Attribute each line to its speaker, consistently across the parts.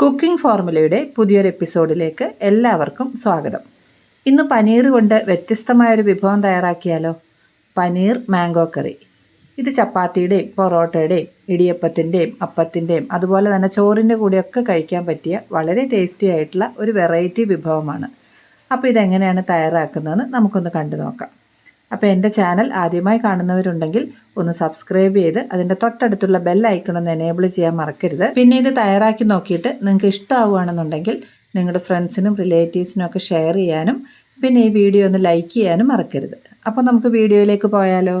Speaker 1: Cooking ഫോർമുലയുടെ പുതിയൊരു എപ്പിസോഡിലേക്ക് എല്ലാവർക്കും സ്വാഗതം. ഇന്ന് പനീർ കൊണ്ട് വ്യത്യസ്തമായൊരു വിഭവം തയ്യാറാക്കിയാലോ? Paneer mango curry. ഇത് ചപ്പാത്തിയുടെയും പൊറോട്ടയുടെയും ഇടിയപ്പത്തിന്റെയും അപ്പത്തിന്റെയും അതുപോലെ തന്നെ ചോറിന്റെ കൂടെയൊക്കെ കഴിക്കാൻ പറ്റിയ വളരെ ടേസ്റ്റി ആയിട്ടുള്ള ഒരു വെറൈറ്റി വിഭവമാണ്. അപ്പോൾ ഇതെങ്ങനെയാണ് തയ്യാറാക്കുന്നതെന്ന് നമുക്കൊന്ന് കണ്ടു നോക്കാം. അപ്പോൾ എന്റെ ചാനൽ ആദ്യമായി കാണുന്നവരുണ്ടെങ്കിൽ ഒന്ന് സബ്സ്ക്രൈബ് ചെയ്ത് അതിന്റെ തൊട്ടടുത്തുള്ള ബെൽ ഐക്കൺ ഒന്ന് എനേബിൾ ചെയ്യാൻ മറക്കരുത്. പിന്നെ ഇത് തയ്യാറാക്കി നോക്കിയിട്ട് നിങ്ങൾക്ക് ഇഷ്ടമാവുകയാണെന്നുണ്ടെങ്കിൽ നിങ്ങളുടെ ഫ്രണ്ട്സിനും റിലേറ്റീവ്സിനും ഒക്കെ ഷെയർ ചെയ്യാനും പിന്നെ ഈ വീഡിയോ ഒന്ന് ലൈക്ക് ചെയ്യാനും മറക്കരുത്. അപ്പോൾ നമുക്ക് വീഡിയോയിലേക്ക് പോയാലോ?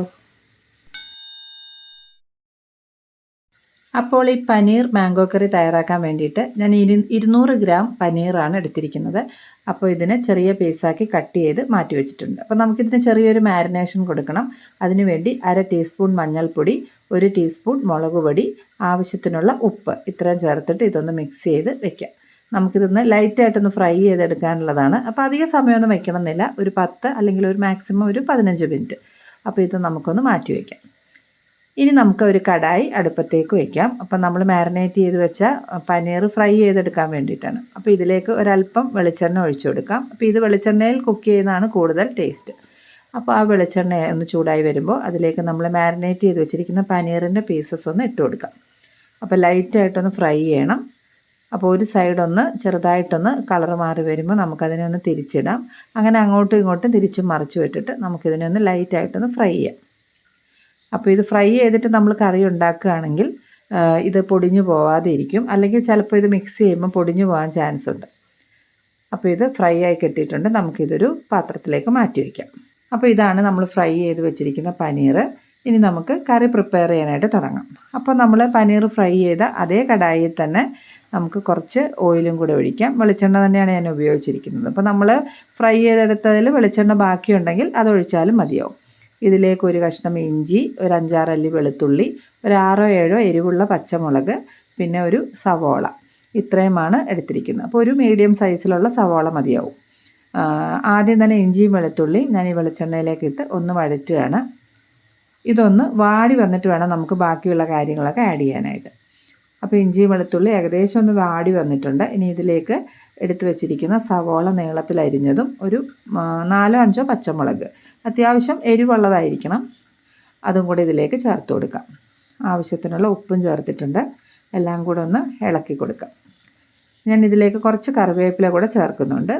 Speaker 1: അപ്പോൾ ഈ പനീർ മാംഗോ കറി തയ്യാറാക്കാൻ വേണ്ടിയിട്ട് ഞാൻ ഇരു ഇരുന്നൂറ് ഗ്രാം പനീറാണ് എടുത്തിരിക്കുന്നത്. അപ്പോൾ ഇതിനെ ചെറിയ പീസാക്കി കട്ട് ചെയ്ത് മാറ്റി വെച്ചിട്ടുണ്ട്. അപ്പോൾ നമുക്കിതിന് ചെറിയൊരു മാരിനേഷൻ കൊടുക്കണം. അതിനുവേണ്ടി അര ടീസ്പൂൺ മഞ്ഞൾപ്പൊടി ഒരു ടീസ്പൂൺ മുളക് പൊടി ആവശ്യത്തിനുള്ള ഉപ്പ് ഇത്രയും ചേർത്തിട്ട് ഇതൊന്ന് മിക്സ് ചെയ്ത് വെക്കാം. നമുക്കിതൊന്ന് ലൈറ്റായിട്ടൊന്ന് ഫ്രൈ ചെയ്തെടുക്കാനുള്ളതാണ്. അപ്പോൾ അധിക സമയമൊന്നും വെക്കണമെന്നില്ല ഒരു പത്ത് അല്ലെങ്കിൽ ഒരു മാക്സിമം ഒരു പതിനഞ്ച് മിനിറ്റ് അപ്പോൾ ഇത് നമുക്കൊന്ന് മാറ്റി വയ്ക്കാം ഇനി നമുക്ക് ഒരു കടായി അടുപ്പത്തേക്ക് വയ്ക്കാം അപ്പം നമ്മൾ മാരിനേറ്റ് ചെയ്ത് വെച്ച പനീർ ഫ്രൈ ചെയ്തെടുക്കാൻ വേണ്ടിയിട്ടാണ്. അപ്പോൾ ഇതിലേക്ക് ഒരല്പം വെളിച്ചെണ്ണ ഒഴിച്ചു കൊടുക്കാം. അപ്പോൾ ഇത് വെളിച്ചെണ്ണയിൽ കുക്ക് ചെയ്യുന്നതാണ് കൂടുതൽ ടേസ്റ്റ് അപ്പോൾ ആ വെളിച്ചെണ്ണ ഒന്ന് ചൂടായി വരുമ്പോൾ അതിലേക്ക് നമ്മൾ മാരിനേറ്റ് ചെയ്ത് വെച്ചിരിക്കുന്ന പനീറിന്റെ പീസസ് ഒന്ന് ഇട്ട് കൊടുക്കാം. അപ്പോൾ ലൈറ്റായിട്ടൊന്ന് ഫ്രൈ ചെയ്യണം. അപ്പോൾ ഒരു സൈഡൊന്ന് ചെറുതായിട്ടൊന്ന് കളർ മാറി വരുമ്പോൾ നമുക്കതിനെ ഒന്ന് തിരിച്ചിടാം. അങ്ങനെ അങ്ങോട്ടും ഇങ്ങോട്ടും തിരിച്ചും മറിച്ചു വിട്ടിട്ട് നമുക്കിതിനെ ഒന്ന് ലൈറ്റായിട്ടൊന്ന് ഫ്രൈ ചെയ്യാം. അപ്പോൾ ഇത് ഫ്രൈ ചെയ്തിട്ട് നമ്മൾ കറി ഉണ്ടാക്കുകയാണെങ്കിൽ ഇത് പൊടിഞ്ഞു പോവാതെ ഇരിക്കും അല്ലെങ്കിൽ ചിലപ്പോൾ ഇത് മിക്സ് ചെയ്യുമ്പോൾ പൊടിഞ്ഞു പോകാൻ ചാൻസ് ഉണ്ട്. അപ്പോൾ ഇത് ഫ്രൈ ആയി കെട്ടിയിട്ടുണ്ട്. നമുക്കിതൊരു പാത്രത്തിലേക്ക് മാറ്റി വയ്ക്കാം അപ്പോൾ ഇതാണ് നമ്മൾ ഫ്രൈ ചെയ്ത് വെച്ചിരിക്കുന്ന പനീർ. ഇനി നമുക്ക് കറി പ്രിപ്പയർ ചെയ്യാനായിട്ട് തുടങ്ങാം. അപ്പോൾ നമ്മൾ പനീർ ഫ്രൈ ചെയ്ത അതേ കടായിൽ തന്നെ നമുക്ക് കുറച്ച് ഓയിലും കൂടെ ഒഴിക്കാം. വെളിച്ചെണ്ണ തന്നെയാണ് ഞാൻ ഉപയോഗിച്ചിരിക്കുന്നത്. അപ്പോൾ നമ്മൾ ഫ്രൈ ചെയ്തെടുത്തതിൽ വെളിച്ചെണ്ണ ബാക്കിയുണ്ടെങ്കിൽ അത് ഒഴിച്ചാലും മതിയാവും. ഇതിലേക്ക് ഒരു കഷ്ണം ഇഞ്ചി ഒരു അഞ്ചാറല്ലി വെളുത്തുള്ളി ഒരു ആറോ ഏഴോ എരിവുള്ള പച്ചമുളക് പിന്നെ ഒരു സവോള. ഇത്രയുമാണ് എടുത്തിരിക്കുന്നത്. അപ്പോൾ ഒരു മീഡിയം സൈസിലുള്ള സവോള മതിയാവും. ആദ്യം തന്നെ ഇഞ്ചിയും വെളുത്തുള്ളിയും ഞാൻ ഈ വെളിച്ചെണ്ണയിലേക്ക് ഇട്ട് ഒന്ന് വഴറ്റുകയാണ്. ഇതൊന്ന് വാടി വന്നിട്ട് വേണം നമുക്ക് ബാക്കിയുള്ള കാര്യങ്ങളൊക്കെ ആഡ് ചെയ്യാനായിട്ട്. അപ്പോൾ ഇഞ്ചിയും വെളുത്തുള്ളി ഏകദേശം ഒന്ന് വാടി വന്നിട്ടുണ്ട്. ഇനി ഇതിലേക്ക് എടുത്തു വെച്ചിരിക്കുന്ന സവോള നീളത്തിൽ അരിഞ്ഞതും ഒരു നാലോ അഞ്ചോ പച്ചമുളക്. അത്യാവശ്യം എരിവുള്ളതായിരിക്കണം. അതും കൂടി ഇതിലേക്ക് ചേർത്ത് കൊടുക്കാം. ആവശ്യത്തിനുള്ള ഉപ്പും ചേർത്തിട്ടുണ്ട്. എല്ലാം കൂടെ ഒന്ന് ഇളക്കി കൊടുക്കാം. ഞാൻ ഇതിലേക്ക് കുറച്ച് കറിവേപ്പില കൂടെ ചേർക്കുന്നുണ്ട്.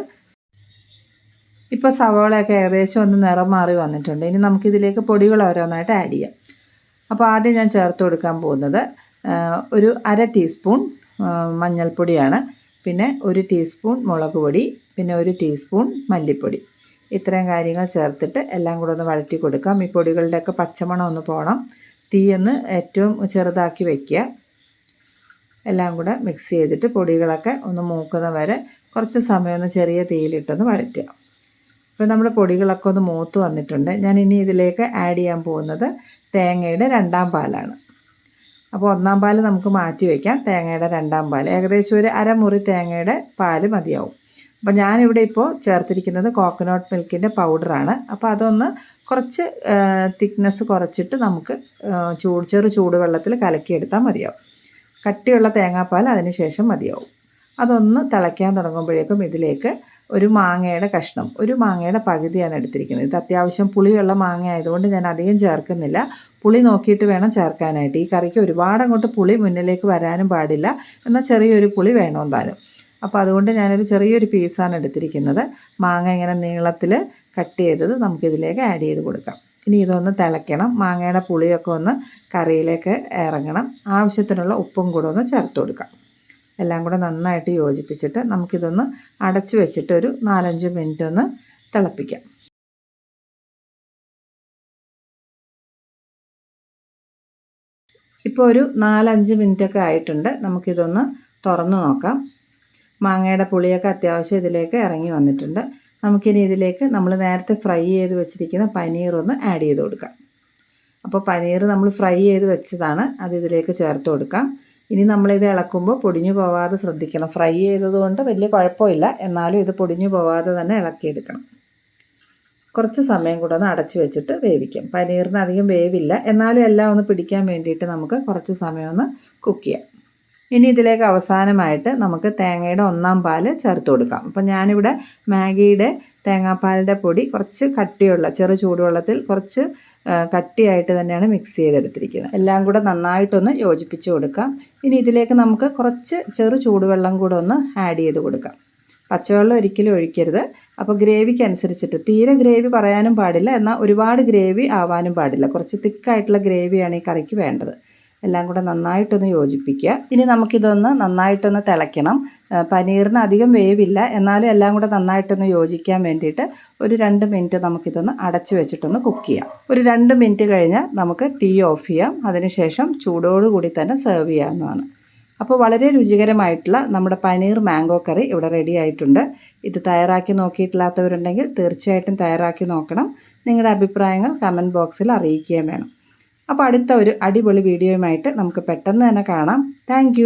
Speaker 1: ഇപ്പോൾ സവോളയൊക്കെ ഏകദേശം ഒന്ന് നിറം മാറി വന്നിട്ടുണ്ട്. ഇനി നമുക്കിതിലേക്ക് പൊടികൾ ഓരോന്നായിട്ട് ആഡ് ചെയ്യാം. അപ്പോൾ ആദ്യം ഞാൻ ചേർത്ത് കൊടുക്കാൻ പോകുന്നത് ഒരു അര ടീസ്പൂൺ മഞ്ഞൾപ്പൊടിയാണ്. പിന്നെ ഒരു ടീസ്പൂൺ മുളക് പൊടി പിന്നെ ഒരു ടീസ്പൂൺ മല്ലിപ്പൊടി. ഇത്രയും കാര്യങ്ങൾ ചേർത്തിട്ട് എല്ലാം കൂടെ ഒന്ന് വഴറ്റി കൊടുക്കാം. ഈ പൊടികളുടെയൊക്കെ പച്ചമണം ഒന്ന് പോകണം തീയൊന്ന് ഏറ്റവും ചെറുതാക്കി വയ്ക്കുക എല്ലാം കൂടെ മിക്സ് ചെയ്തിട്ട് പൊടികളൊക്കെ ഒന്ന് മൂക്കുന്ന വരെ കുറച്ച് സമയം ഒന്ന് ചെറിയ തീയിലിട്ടൊന്ന് വഴറ്റുക. അപ്പോൾ നമ്മുടെ പൊടികളൊക്കെ ഒന്ന് മൂത്ത് വന്നിട്ടുണ്ട്. ഞാൻ ഇനി ഇതിലേക്ക് ആഡ് ചെയ്യാൻ പോകുന്നത് തേങ്ങയുടെ രണ്ടാം പാലാണ്. അപ്പോൾ ഒന്നാം പാൽ നമുക്ക് മാറ്റി വയ്ക്കാം തേങ്ങയുടെ രണ്ടാം പാൽ ഏകദേശം ഒരു അരമുറി തേങ്ങയുടെ പാൽ മതിയാവും. അപ്പോൾ ഞാനിവിടെ ഇപ്പോൾ ചേർത്തിരിക്കുന്നത് കോക്കനട്ട് മിൽക്കിന്റെ പൗഡറാണ് അപ്പോൾ അതൊന്ന് കുറച്ച് തിക്നെസ് കുറച്ചിട്ട് നമുക്ക് ചൂട് ചെറു ചൂടുവെള്ളത്തിൽ കലക്കിയെടുത്താൽ മതിയാവും. കട്ടിയുള്ള തേങ്ങാപ്പാൽ അതിന് ശേഷം മതിയാവും. അതൊന്ന് തിളയ്ക്കാൻ തുടങ്ങുമ്പോഴേക്കും ഇതിലേക്ക് ഒരു മാങ്ങയുടെ കഷ്ണം ഒരു മാങ്ങയുടെ പകുതിയാണ് എടുത്തിരിക്കുന്നത്. ഇത് അത്യാവശ്യം പുളിയുള്ള മാങ്ങ ആയതുകൊണ്ട് ഞാൻ അധികം ചേർക്കുന്നില്ല. പുളി നോക്കിയിട്ട് വേണം ചേർക്കാനായിട്ട്. ഈ കറിക്ക് ഒരുപാട് അങ്ങോട്ട് പുളി മുന്നിലേക്ക് വരാനും പാടില്ല. എന്നാൽ ചെറിയൊരു പുളി വേണം വേണമെന്നാലും അപ്പോൾ അതുകൊണ്ട് ഞാനൊരു ചെറിയൊരു പീസാണ് എടുത്തിരിക്കുന്നത്. മാങ്ങ ഇങ്ങനെ നീളത്തിൽ കട്ട് ചെയ്തത് നമുക്കിതിലേക്ക് ആഡ് ചെയ്ത് കൊടുക്കാം. ഇനി ഇതൊന്ന് തിളയ്ക്കണം. മാങ്ങയുടെ പുളിയൊക്കെ ഒന്ന് കറിയിലേക്ക് ഇറങ്ങണം. ആവശ്യത്തിനുള്ള ഉപ്പും കൂടെ ഒന്ന് ചേർത്ത് കൊടുക്കാം. എല്ലാം കൂടെ നന്നായിട്ട് യോജിപ്പിച്ചിട്ട് നമുക്കിതൊന്ന് അടച്ചു വെച്ചിട്ട് ഒരു നാലഞ്ച് മിനിറ്റ് ഒന്ന് തിളപ്പിക്കാം. ഇപ്പോൾ ഒരു നാലഞ്ച് മിനിറ്റൊക്കെ ആയിട്ടുണ്ട്. നമുക്കിതൊന്ന് തുറന്നു നോക്കാം. മാങ്ങയുടെ പുളിയൊക്കെ അത്യാവശ്യം ഇതിലേക്ക് ഇറങ്ങി വന്നിട്ടുണ്ട്. നമുക്കിനി ഇതിലേക്ക് നമ്മൾ നേരത്തെ ഫ്രൈ ചെയ്ത് വെച്ചിരിക്കുന്ന പനീർ ഒന്ന് ആഡ് ചെയ്ത് കൊടുക്കാം. അപ്പോൾ പനീർ നമ്മൾ ഫ്രൈ ചെയ്ത് വെച്ചതാണ്. അത് ഇതിലേക്ക് ചേർത്ത് കൊടുക്കാം. ഇനി നമ്മളിത് ഇളക്കുമ്പോൾ പൊടിഞ്ഞു പോവാതെ ശ്രദ്ധിക്കണം. ഫ്രൈ ചെയ്തതുകൊണ്ട് വലിയ കുഴപ്പമില്ല. എന്നാലും ഇത് പൊടിഞ്ഞു പോവാതെ തന്നെ ഇളക്കിയെടുക്കണം. കുറച്ച് സമയം കൂടെ ഒന്ന് അടച്ചു വെച്ചിട്ട് വേവിക്കാം. പനീറിന് അധികം വേവില്ല. എന്നാലും എല്ലാം ഒന്ന് പിടിക്കാൻ വേണ്ടിയിട്ട് നമുക്ക് കുറച്ച് സമയം ഒന്ന് കുക്ക് ചെയ്യാം. ഇനി ഇതിലേക്ക് അവസാനമായിട്ട് നമുക്ക് തേങ്ങയുടെ ഒന്നാം പാൽ ചേർത്ത് കൊടുക്കാം. അപ്പം ഞാനിവിടെ മാഗിയുടെ തേങ്ങാപ്പാലിന്റെ പൊടി കുറച്ച് കട്ടിയുള്ള ചെറു ചൂടുവെള്ളത്തിൽ കുറച്ച് കട്ടിയായിട്ട് തന്നെയാണ് മിക്സ് ചെയ്തെടുത്തിരിക്കുന്നത്. എല്ലാം കൂടെ നന്നായിട്ടൊന്ന് യോജിപ്പിച്ച് കൊടുക്കാം. ഇനി ഇതിലേക്ക് നമുക്ക് കുറച്ച് ചെറു ചൂടുവെള്ളം കൂടെ ഒന്ന് ആഡ് ചെയ്ത് കൊടുക്കാം. പച്ചവെള്ളം ഒരിക്കലും ഒഴിക്കരുത്. അപ്പോൾ ഗ്രേവിക്ക് അനുസരിച്ചിട്ട് തീരെ ഗ്രേവി പറയാനും പാടില്ല. എന്നാൽ ഒരുപാട് ഗ്രേവി ആവാനും പാടില്ല. കുറച്ച് തിക്കായിട്ടുള്ള ഗ്രേവിയാണ് ഈ കറിക്ക് വേണ്ടത്. എല്ലാം കൂടെ നന്നായിട്ടൊന്ന് യോജിപ്പിക്കുക. ഇനി നമുക്കിതൊന്ന് നന്നായിട്ടൊന്ന് തിളയ്ക്കണം. പനീറിന് അധികം വേവില്ല. എന്നാലും എല്ലാം കൂടെ നന്നായിട്ടൊന്ന് യോജിക്കാൻ വേണ്ടിയിട്ട് ഒരു രണ്ട് മിനിറ്റ് നമുക്കിതൊന്ന് അടച്ച് വെച്ചിട്ടൊന്ന് കുക്ക് ചെയ്യാം. ഒരു രണ്ട് മിനിറ്റ് കഴിഞ്ഞാൽ നമുക്ക് തീ ഓഫ് ചെയ്യാം. അതിനുശേഷം ചൂടോടുകൂടി തന്നെ സെർവ് ചെയ്യാവുന്നതാണ്. അപ്പോൾ വളരെ രുചികരമായിട്ടുള്ള നമ്മുടെ പനീർ മാംഗോ കറി ഇവിടെ റെഡി ആയിട്ടുണ്ട്. ഇത് തയ്യാറാക്കി നോക്കിയിട്ടില്ലാത്തവരുണ്ടെങ്കിൽ തീർച്ചയായിട്ടും തയ്യാറാക്കി നോക്കണം. നിങ്ങളുടെ അഭിപ്രായങ്ങൾ കമന്റ് ബോക്സിൽ അറിയിക്കുകയും വേണം. അപ്പോൾ അടുത്ത ഒരു അടിപൊളി വീഡിയോയുമായിട്ട് നമുക്ക് പെട്ടെന്ന് തന്നെ കാണാം. താങ്ക്